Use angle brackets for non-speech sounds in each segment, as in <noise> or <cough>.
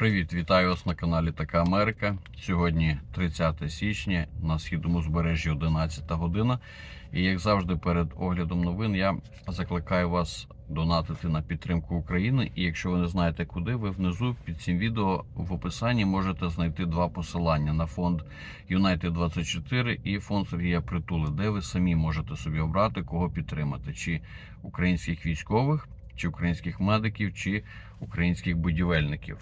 Привіт, вітаю вас на каналі Така Америка. Сьогодні 30 січня на східному узбережжі 11 година. І як завжди, перед оглядом новин я закликаю вас донатити на підтримку України. І якщо ви не знаєте куди, ви внизу під цим відео в описанні можете знайти два посилання на фонд United 24 і фонд Сергія Притули, де ви самі можете собі обрати, кого підтримати: чи українських військових, чи українських медиків, чи українських будівельників.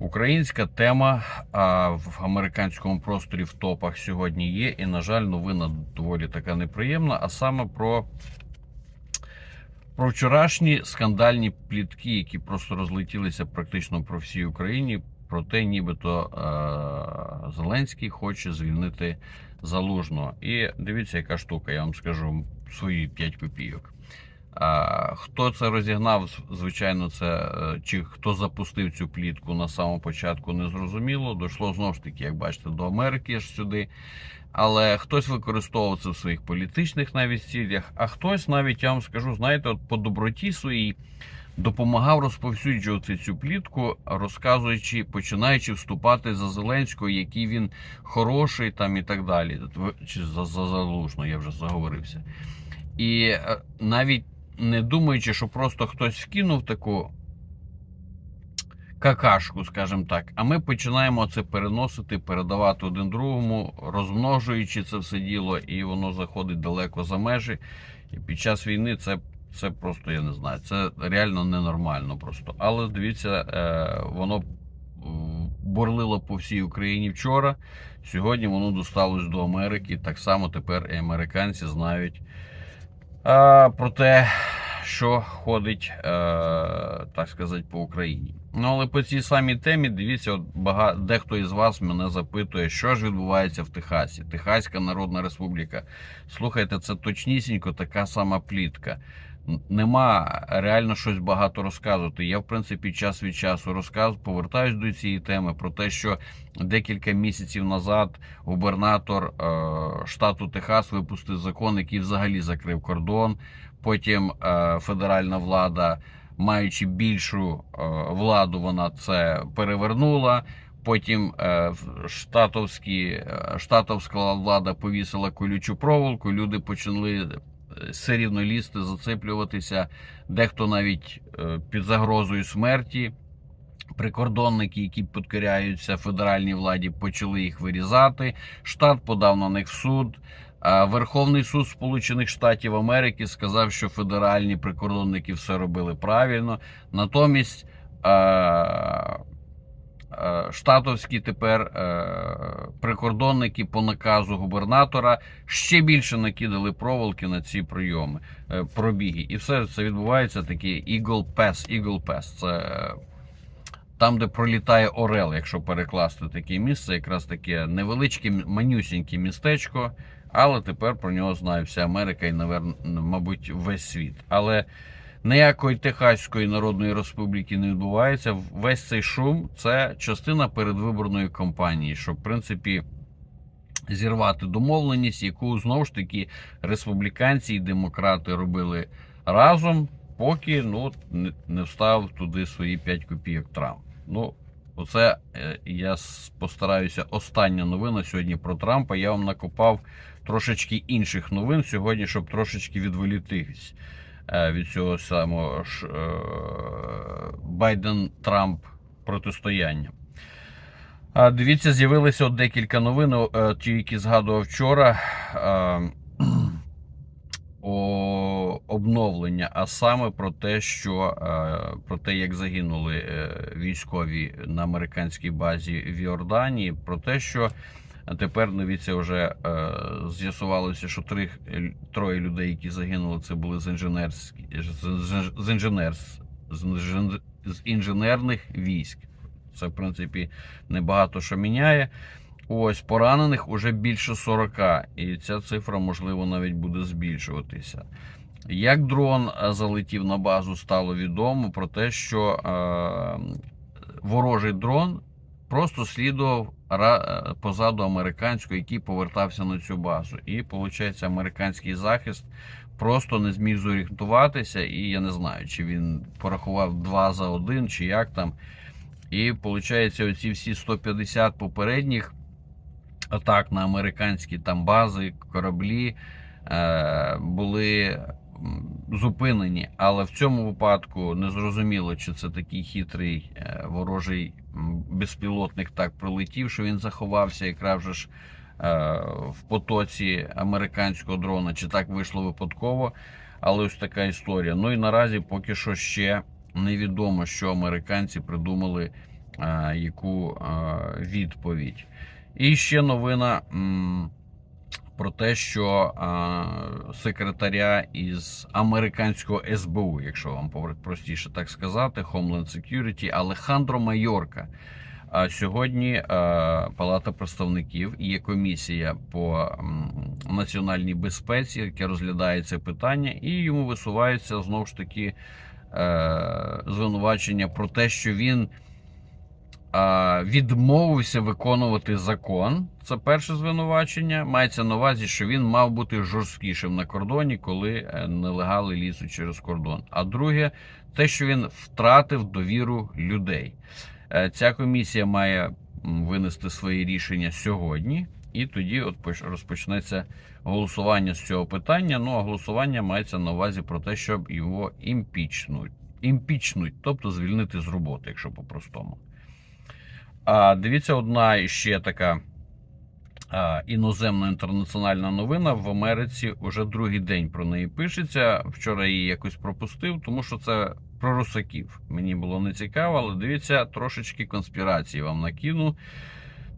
Українська тема а, в американському просторі в топах сьогодні є. І, на жаль, новина доволі така неприємна. А саме про, про вчорашні скандальні плітки, які просто розлетілися практично по всій Україні. Про те, нібито а, Зеленський хоче звільнити залужного. І дивіться, яка штука, я вам скажу свої 5 копійок. Хто це розігнав, звичайно, це е, чи хто запустив цю плітку на самому початку, не зрозуміло. Дійшло знову ж таки, як бачите, до Америки ж сюди. Але хтось використовував це в своїх політичних навіть цілях, а хтось навіть я вам скажу, знаєте, от по доброті своїй допомагав розповсюджувати цю плітку, розказуючи, починаючи вступати за Зеленського, який він хороший там і так далі. Чи за, за залужно, я вже заговорився. І е, навіть не думаючи, що просто хтось вкинув таку какашку, скажімо так, а ми починаємо це переносити, передавати один другому, розмножуючи це все діло, і воно заходить далеко за межі. І під час війни це, це просто я не знаю, це реально ненормально просто. Але дивіться, е, воно м, бурлило по всій Україні вчора. Сьогодні воно досталось до Америки. Так само тепер і американці знають а, про те, що ходить, е, так сказати, по Україні. Ну, але по цій самій темі, дивіться, от бага... дехто із вас мене запитує, що ж відбувається в Техасі. Техаська Народна Республіка. Слухайте, це точнісінько така сама плітка. Нема реально щось багато розказувати. Я, в принципі, час від часу розказ повертаюсь до цієї теми про те, що декілька місяців назад губернатор е, штату Техас випустив закон, який взагалі закрив кордон. Потім е, федеральна влада, маючи більшу е, владу, вона це перевернула. Потім е, штатовські, штатовська влада повісила колючу проволоку. Люди почали все рівно лізти, зацеплюватися. Дехто навіть під загрозою смерті. Прикордонники, які підкоряються федеральній владі, почали їх вирізати. Штат подав на них в суд. Верховний суд Сполучених Штатів Америки сказав, що федеральні прикордонники все робили правильно. Натомість штатовські тепер е, прикордонники по наказу губернатора ще більше накидали проволоки на ці прийоми, е, пробіги. І все це відбувається такий Eagle Pass. Eagle Pass. Це там, де пролітає Орел, якщо перекласти таке місце, якраз таке невеличке, манюсіньке містечко. Але тепер про нього знає вся Америка і, мабуть, весь світ. Але ніякої Техаської Народної Республіки не відбувається. Весь цей шум це частина передвиборної кампанії, що, в принципі, зірвати домовленість, яку знову ж таки республіканці і демократи робили разом, поки ну, не- не встав туди свої 5 копійок Трамп. Ну, оце е, я постараюся. Остання новина сьогодні про Трампа. Я вам накопав трошечки інших новин сьогодні, щоб трошечки відволітись е, від цього самого е, Байден-Трамп протистояння. Дивіться, з'явилися от декілька новин, е, ті, які згадував вчора. О обновлення, а саме про те, що про те, як загинули військові на американській базі в Йорданії, про те, що тепер дивіться, вже е, з'ясувалося, що три троє людей, які загинули, це були з інженерські з, з, з інженерних військ. Це, в принципі, небагато що міняє. Ось поранених уже більше 40, і ця цифра, можливо, навіть буде збільшуватися. Як дрон е, залетів на базу, стало відомо про те, що е, ворожий дрон просто слідував е, позаду американського, який повертався на цю базу. І, виходить, американський захист просто не зміг зорієнтуватися, і я не знаю, чи він порахував два за один, чи як там. І виходить, оці всі 150 попередніх атак на американські там бази, кораблі е, були зупинені. Але в цьому випадку не зрозуміло, чи це такий хитрий е, ворожий безпілотник так прилетів, що він заховався якраз же ж е, в потоці американського дрона, чи так вийшло випадково. Але ось така історія. Ну і наразі поки що ще невідомо, що американці придумали, е, яку е, відповідь. І ще новина м, про те, що е, секретаря із американського СБУ, якщо вам простіше так сказати, Homeland Security, Алехандро Майорка. А сьогодні Палата представників є комісія по національній безпеці, яка розглядає це питання, і йому висувається знову ж таки е, звинувачення про те, що він відмовився виконувати закон. Це перше звинувачення. Мається на увазі, що він мав бути жорсткішим на кордоні, коли е, нелегали лізуть через кордон. А друге, те, що він втратив довіру людей. Е, Ця комісія має винести свої рішення сьогодні, і тоді от поч- розпочнеться голосування з цього питання. Ну а голосування мається на увазі про те, щоб його імпічнуть, імпічнуть, тобто звільнити з роботи, якщо по-простому. А дивіться, одна ще така іноземна інтернаціональна новина в Америці уже другий день про неї пишеться. Вчора її якось пропустив, тому що це про русаків. Мені було не цікаво, але дивіться, трошечки конспірації вам накину.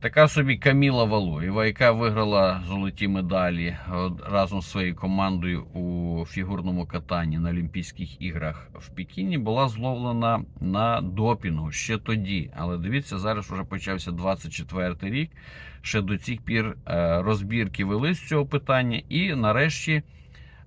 Така собі Каміла Валуєва, яка виграла золоті медалі разом з своєю командою у фігурному катанні на Олімпійських іграх в Пекіні, була зловлена на допінгу ще тоді. Але дивіться, зараз вже почався 24-й рік. Ще до цих пір е, розбірки вели з цього питання, і нарешті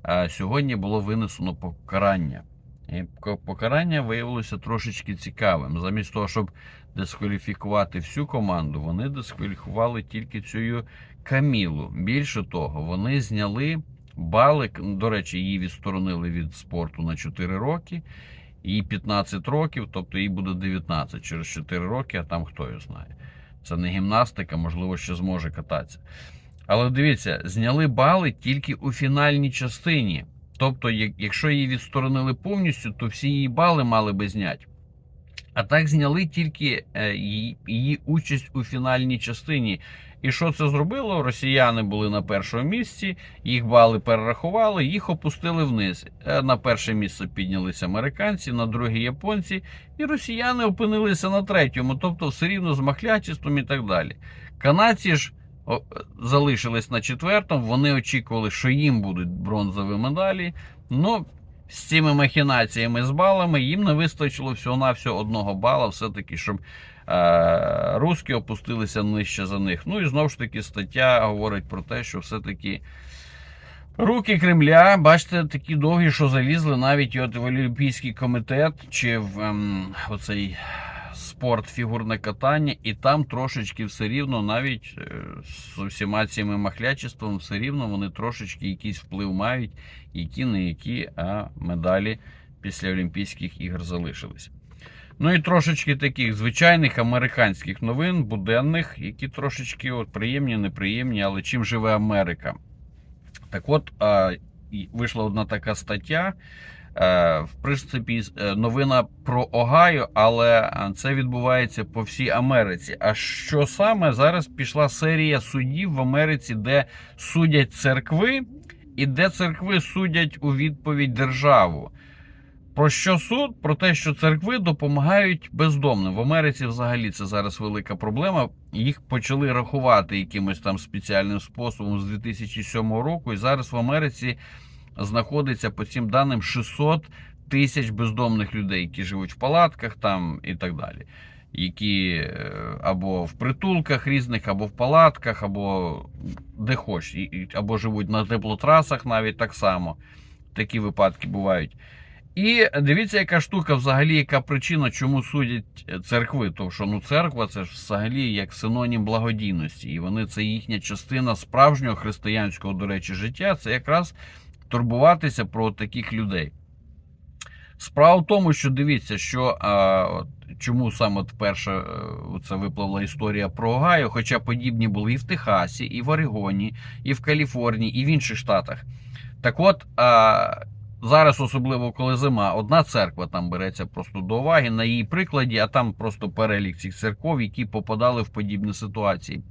е, сьогодні було винесено покарання. І покарання виявилося трошечки цікавим. Замість того, щоб дискваліфікувати всю команду, вони дискваліфікували тільки цю Камілу. Більше того, вони зняли бали. До речі, її відсторонили від спорту на 4 роки. Їй 15 років, тобто їй буде 19 через 4 роки, а там хто його знає. Це не гімнастика, можливо, ще зможе кататися. Але дивіться, зняли бали тільки у фінальній частині. Тобто, якщо її відсторонили повністю, то всі її бали мали би зняти. А так зняли тільки е, її, участь у фінальній частині. І що це зробило? Росіяни були на першому місці, їх бали перерахували, їх опустили вниз. Е, На перше місце піднялися американці, на друге японці, і росіяни опинилися на третьому, тобто все рівно з махлячистом і так далі. Канадці ж залишились на четвертому, вони очікували, що їм будуть бронзові медалі. Ну, з цими махінаціями з балами їм не вистачило всього-навсього одного бала, все-таки, щоб е, русські опустилися нижче за них. Ну і знову ж таки стаття говорить про те, що все-таки руки Кремля, бачите, такі довгі, що залізли навіть і от в Олімпійський комітет чи в ем, оцей спорт, фігурне катання, і там трошечки все рівно, навіть е, з усіма цими махлячеством, все рівно вони трошечки якийсь вплив мають, які не які, а медалі після Олімпійських ігор залишились. Ну і трошечки таких звичайних американських новин, буденних, які трошечки от приємні, неприємні, але чим живе Америка. Так от, а, вийшла одна така стаття. Е, В принципі, е, новина про Огайо, але е, це відбувається по всій Америці. А що саме зараз пішла серія судів в Америці, де судять церкви, і де церкви судять у відповідь державу. Про що суд? Про те, що церкви допомагають бездомним. В Америці взагалі це зараз велика проблема. Їх почали рахувати якимось там спеціальним способом з 2007 року. І зараз в Америці знаходиться по цим даним 600 тисяч бездомних людей, які живуть в палатках там і так далі. Які е, або в притулках різних, або в палатках, або де хоч, або живуть на теплотрасах навіть так само. Такі випадки бувають. І дивіться, яка штука взагалі, яка причина, чому судять церкви. Тому що ну церква це ж взагалі як синонім благодійності. І вони це їхня частина справжнього християнського, до речі, життя. Це якраз турбуватися про таких людей. Справа в тому, що дивіться, що а, от, чому саме от перша е, це випливла історія про Огайо, хоча подібні були і в Техасі, і в Орегоні, і в Каліфорнії, і в інших штатах. Так от, а, зараз, особливо коли зима, одна церква там береться просто до уваги на її прикладі, а там просто перелік цих церков, які попадали в подібні ситуації.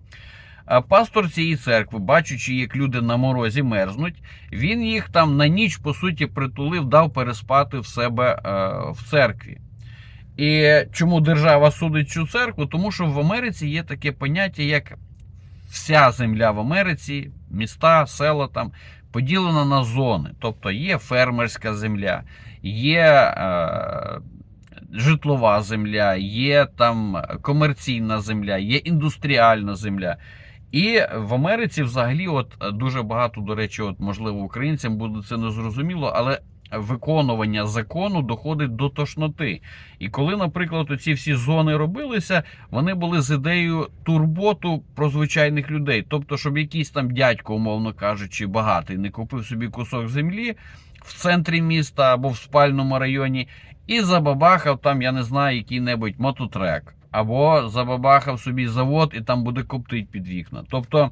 А пастор цієї церкви, бачучи, як люди на морозі мерзнуть, він їх там на ніч, по суті, притулив, дав переспати в себе е, в церкві. І чому держава судить цю церкву? Тому що в Америці є таке поняття, як вся земля в Америці, міста, села там поділена на зони. Тобто є фермерська земля, є е, житлова земля, є там комерційна земля, є індустріальна земля. І в Америці взагалі, от е, дуже багато, до речі, от можливо, українцям буде це не зрозуміло, але виконування закону доходить до тошноти. І коли, наприклад, оці всі зони робилися, вони були з ідеєю турботу про звичайних людей. Тобто, щоб якийсь там дядько, умовно кажучи, багатий, не купив собі кусок землі в центрі міста або в спальному районі, і забабахав там, я не знаю, який-небудь мототрек. Або забабахав собі завод і там буде коптить під вікна. Тобто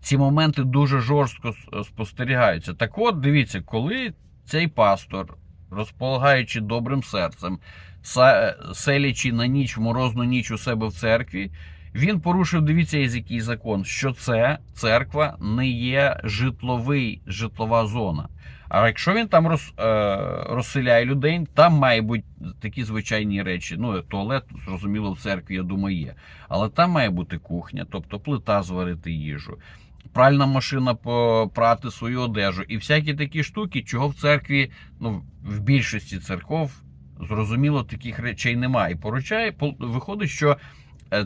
ці моменти дуже жорстко спостерігаються. Так от, дивіться, коли цей пастор, розполагаючи добрим серцем, селячи на ніч в морозну ніч у себе в церкві, він порушив, дивіться, який закон, що це церква не є житловий, житлова зона. А якщо він там роз, е, розселяє людей, там має бути такі звичайні речі. Ну, туалет, зрозуміло, в церкві, я думаю, є. Але там має бути кухня, тобто плита зварити їжу, пральна машина попрати свою одежу і всякі такі штуки, чого в церкві, ну, в більшості церков, зрозуміло, таких речей немає. І поручає, виходить, що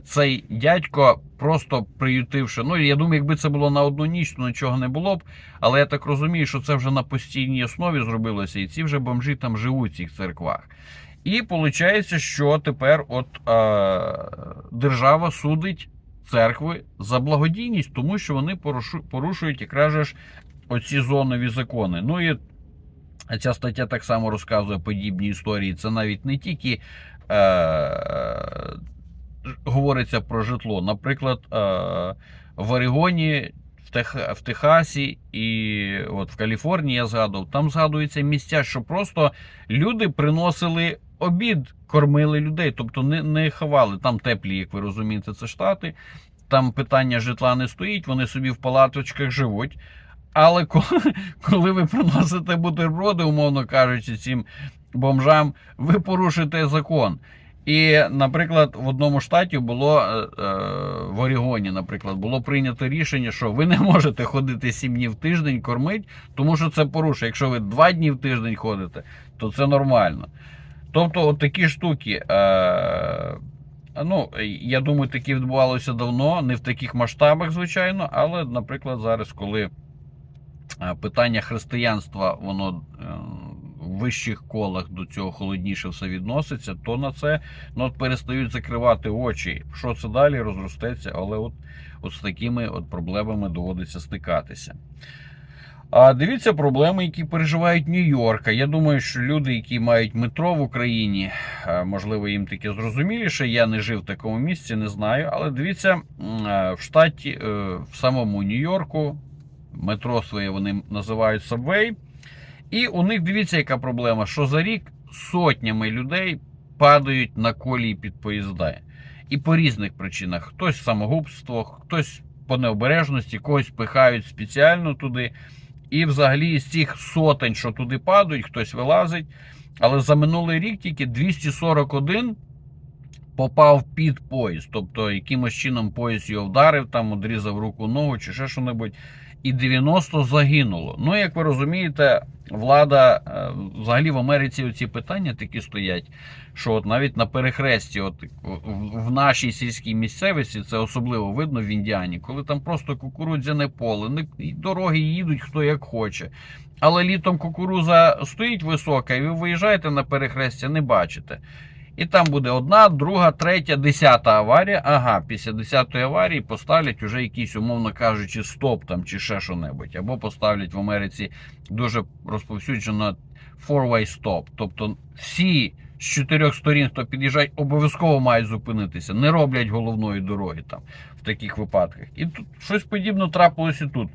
цей дядько просто приютивши. Ну, я думаю, якби це було на одну ніч, то нічого не було б. Але я так розумію, що це вже на постійній основі зробилося, і ці вже бомжі там живуть в цих церквах. І виходить, що тепер от е, держава судить церкви за благодійність, тому що вони порушують якраз ж оці зонові закони. Ну і ця стаття так само розказує подібні історії. Це навіть не тільки е, говориться про житло. Наприклад, е, в Орегоні, в, Техасі і от в Каліфорнії я згадував, там згадуються місця, що просто люди приносили обід, кормили людей, тобто не, не ховали. Там теплі, як ви розумієте, це штати. Там питання житла не стоїть, вони собі в палаточках живуть. Але коли, <laughs> коли ви приносите бутерброди, умовно кажучи, цим бомжам, ви порушите закон. І, наприклад, в одному штаті було е, е, в Орігоні, наприклад, було прийнято рішення, що ви не можете ходити сім днів в тиждень кормить, тому що це порушує. Якщо ви два дні в тиждень ходите, то це нормально. Тобто, от такі штуки. Е, ну, я думаю, такі відбувалося давно, не в таких масштабах, звичайно, але, наприклад, зараз, коли питання християнства, воно вищих колах до цього холодніше все відноситься, то на це ну, от перестають закривати очі. Що це далі розростеться, але от, от з такими от проблемами доводиться стикатися. А дивіться проблеми, які переживають Нью-Йорка. Я думаю, що люди, які мають метро в Україні, е, можливо, їм таке зрозуміліше. Я не жив в такому місці, не знаю. Але дивіться, е, в штаті, е, в самому Нью-Йорку, метро своє вони називають Subway. І у них дивіться, яка проблема, що за рік сотнями людей падають на колії під поїзда. І по різних причинах: хтось самогубство, хтось по необережності, когось пихають спеціально туди. І взагалі з цих сотень, що туди падають, хтось вилазить. Але за минулий рік тільки 241 попав під поїзд. Тобто, якимось чином поїзд його вдарив, там одрізав руку ногу чи ще що-небудь. І 90 загинуло. Ну, як ви розумієте, влада е, взагалі в Америці ці питання такі стоять, що от навіть на перехресті, от в- нашій сільській місцевості, це особливо видно в Індіані, коли там просто кукурудзяне поле, дороги їдуть хто як хоче. Але літом кукуруза стоїть висока, і ви виїжджаєте на перехрестя, не бачите. І там буде одна, друга, третя, десята аварія. Ага, після десятої аварії поставлять уже якийсь, умовно кажучи, стоп там чи ще що-небудь. Або поставлять в Америці дуже розповсюджено four-way stop. Тобто всі з чотирьох сторін, хто під'їжджають, обов'язково мають зупинитися, не роблять головної дороги там в таких випадках. І тут щось подібне трапилось і тут.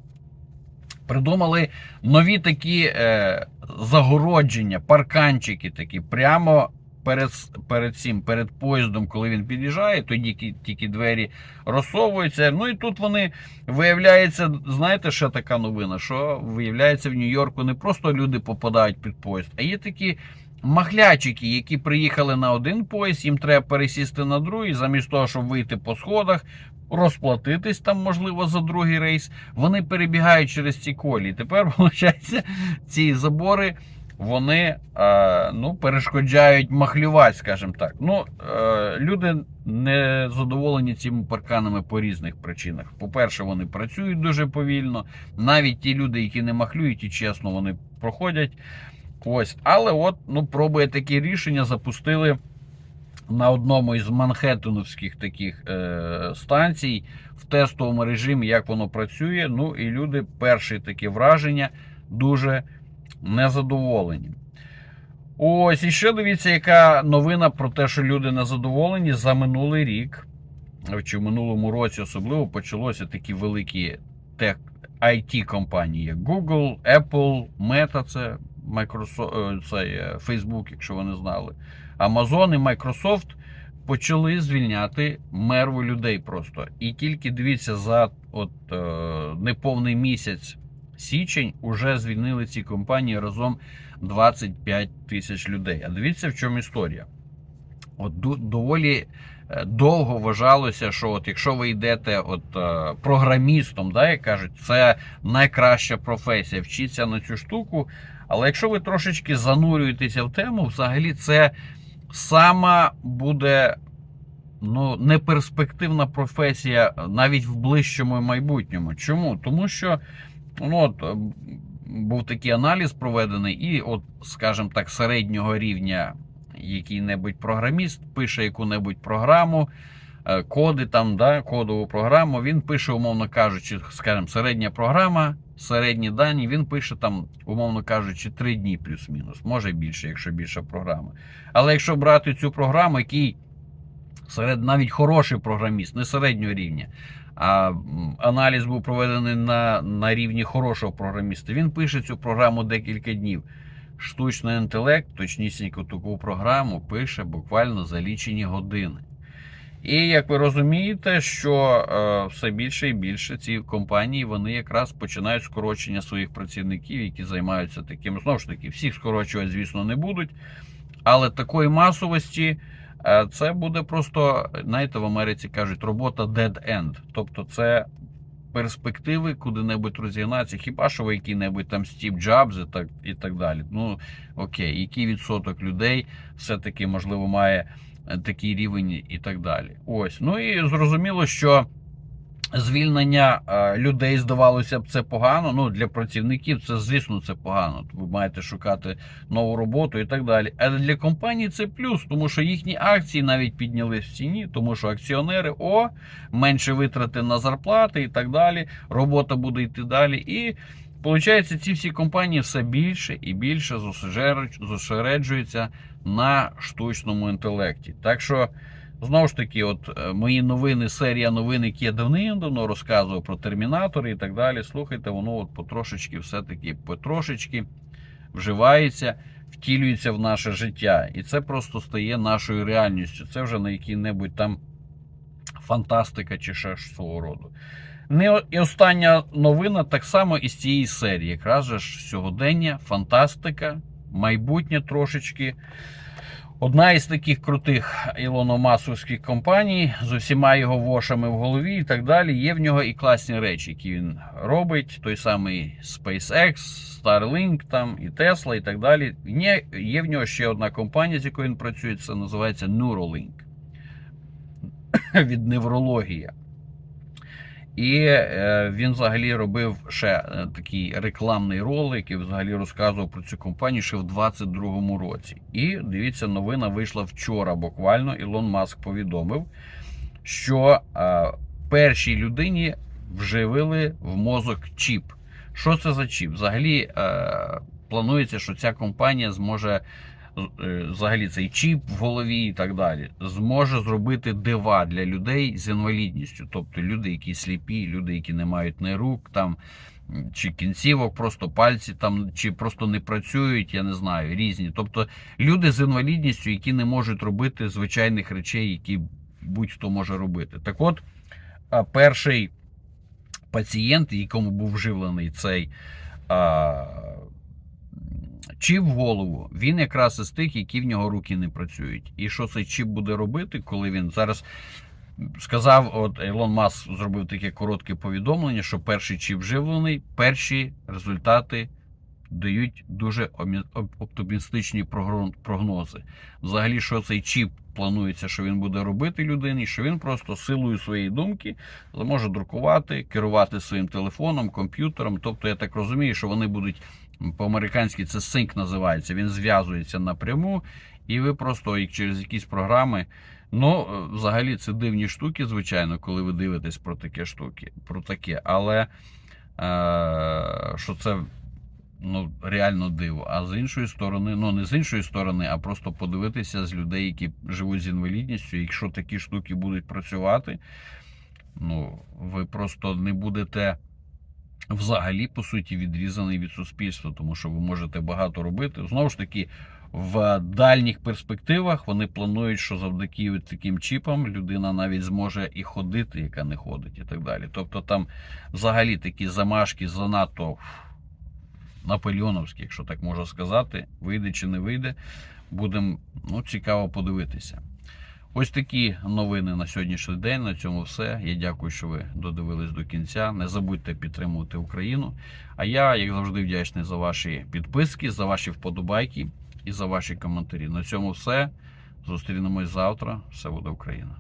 Придумали нові такі е, загородження, парканчики такі, прямо перед, перед цим, перед поїздом, коли він під'їжджає, тоді тільки двері розсовуються. Ну і тут вони виявляється, знаєте, ще така новина, що виявляється в Нью-Йорку не просто люди попадають під поїзд, а є такі. Махлячики, які приїхали на один поїзд, їм треба пересісти на другий, замість того, щоб вийти по сходах, розплатитись там, можливо, за другий рейс. Вони перебігають через ці колії. Тепер, <laughs> виходить, ці забори вони е, ну, перешкоджають махлювати, скажімо так. Ну, е, люди не задоволені цими парканами по різних причинах. По-перше, вони працюють дуже повільно. Навіть ті люди, які не махлюють, і чесно, вони проходять. Ось, але от ну, пробує такі рішення, запустили на одному із манхеттеновських таких е, станцій в тестовому режимі, як воно працює. Ну і люди перші такі враження дуже незадоволені. Ось і ще дивіться, яка новина про те, що люди незадоволені за минулий рік, чи в минулому році особливо почалося такі великі IT компанії, як Google, Apple, Meta, це Microsoft, е, це е, Facebook, якщо ви не знали. Amazon і Microsoft почали звільняти мерву людей просто. І тільки дивіться, за от е, неповний місяць січень уже звільнили ці компанії разом 25 тисяч людей. А дивіться, в чому історія. От доволі е, довго вважалося, що от якщо ви йдете от е, програмістом, да, як кажуть, це найкраща професія, вчіться на цю штуку. Але якщо ви трошечки занурюєтеся в тему, взагалі це сама буде ну, неперспективна професія навіть в ближчому майбутньому. Чому? Тому що ну, от, е, був такий аналіз проведений, і, от, скажімо так, середнього рівня який-небудь програміст пише яку-небудь програму, е, коди там, да, кодову програму. Він пише, умовно кажучи, скажімо, середня програма, середні дані. Він пише там, умовно кажучи, 3 дні плюс-мінус, може більше, якщо більша програма. Але якщо брати цю програму, який серед навіть хороший програміст, не середнього рівня. А аналіз був проведений на, на рівні хорошого програміста. Він пише цю програму декілька днів. Штучний інтелект, точнісінько таку програму, пише буквально за лічені години. І як ви розумієте, що е, все більше і більше ці компанії вони якраз починають скорочення своїх працівників, які займаються таким. Знову ж таки, всіх скорочувати, звісно, не будуть. Але такої масовості це буде просто, знаєте, в Америці кажуть, робота dead end. Тобто це перспективи куди-небудь розігнатися. Хіба що ви який-небудь там Стів Джабзи так, і так далі. Ну окей, який відсоток людей все-таки можливо має е, такий рівень і так далі. Ось. Ну і зрозуміло, що. Звільнення е, людей здавалося б, це погано. Ну для працівників це звісно це погано. Ви маєте шукати нову роботу і так далі. Але для компаній це плюс, тому що їхні акції навіть піднялись в ціні, тому що акціонери о менше витрати на зарплати і так далі. Робота буде йти далі. І виходить, ці всі компанії все більше і більше зосереджують- зосереджуються на штучному інтелекті. Так що. Знову ж таки, от е, мої новини, серія новин, які я давним-давно розказував про термінатори і так далі. Слухайте, воно от потрошечки, все-таки потрошечки вживається, втілюється в наше життя. І це просто стає нашою реальністю. Це вже не який-небудь там фантастика чи ще свого роду. Не і остання новина так само із цієї серії. Якраз же ж сьогодення, фантастика, майбутнє трошечки. Одна із таких крутих ілономасовських компаній з усіма його вошами в голові і так далі. Є в нього і класні речі, які він робить. Той самий SpaceX, Starlink там і Tesla і так далі. Є, в нього ще одна компанія, з якою він працює. Це називається Neuralink <coughs> від неврологія. І е, він взагалі робив ще е, такий рекламний ролик і взагалі розказував про цю компанію ще в 22-му році. І дивіться, новина вийшла вчора. Буквально Ілон Маск повідомив, що е, першій людині вживили в мозок чіп. Що це за чіп? Взагалі, е, планується, що ця компанія зможе взагалі цей чіп в голові і так далі, зможе зробити дива для людей з інвалідністю, тобто люди, які сліпі, люди, які не мають ні рук там. Чи кінцівок, просто пальці там, чи просто не працюють, я не знаю, різні. Тобто люди з інвалідністю, які не можуть робити звичайних речей, які будь-хто може робити. Так от, перший пацієнт, якому був вживлений цей чіп в голову, він якраз із тих, які в нього руки не працюють. І що цей чіп буде робити, коли він зараз сказав, от Ілон Маск зробив таке коротке повідомлення, що перший чіп вживлений, перші результати дають дуже оптимістичні прогнози. Взагалі, що цей чіп планується, що він буде робити людині, що він просто силою своєї думки зможе друкувати, керувати своїм телефоном, комп'ютером. Тобто, я так розумію, що вони будуть по-американськи це синк називається. Він зв'язується напряму, і ви просто як через якісь програми. Ну, е, взагалі, це дивні штуки, звичайно, коли ви дивитесь про таке штуки, про таке, але е, що це ну, реально диво. А з іншої сторони, ну не з іншої сторони, а просто подивитися з людей, які живуть з інвалідністю. Якщо такі штуки будуть працювати, ну ви просто не будете взагалі по суті відрізаний від суспільства, тому що ви можете багато робити. Знову ж таки, в дальніх перспективах вони планують, що завдяки таким чіпам людина навіть зможе і ходити, яка не ходить, і так далі. Тобто там взагалі такі замашки занадто наполеоновські, якщо так можна сказати, вийде чи не вийде, будемо ну, цікаво подивитися. Ось такі новини на сьогоднішній день. На цьому все. Я дякую, що ви додивились до кінця. Не забудьте підтримувати Україну. А я, як завжди, вдячний за ваші підписки, за ваші вподобайки і за ваші коментарі. На цьому все. Зустрінемось завтра. Все буде Україна.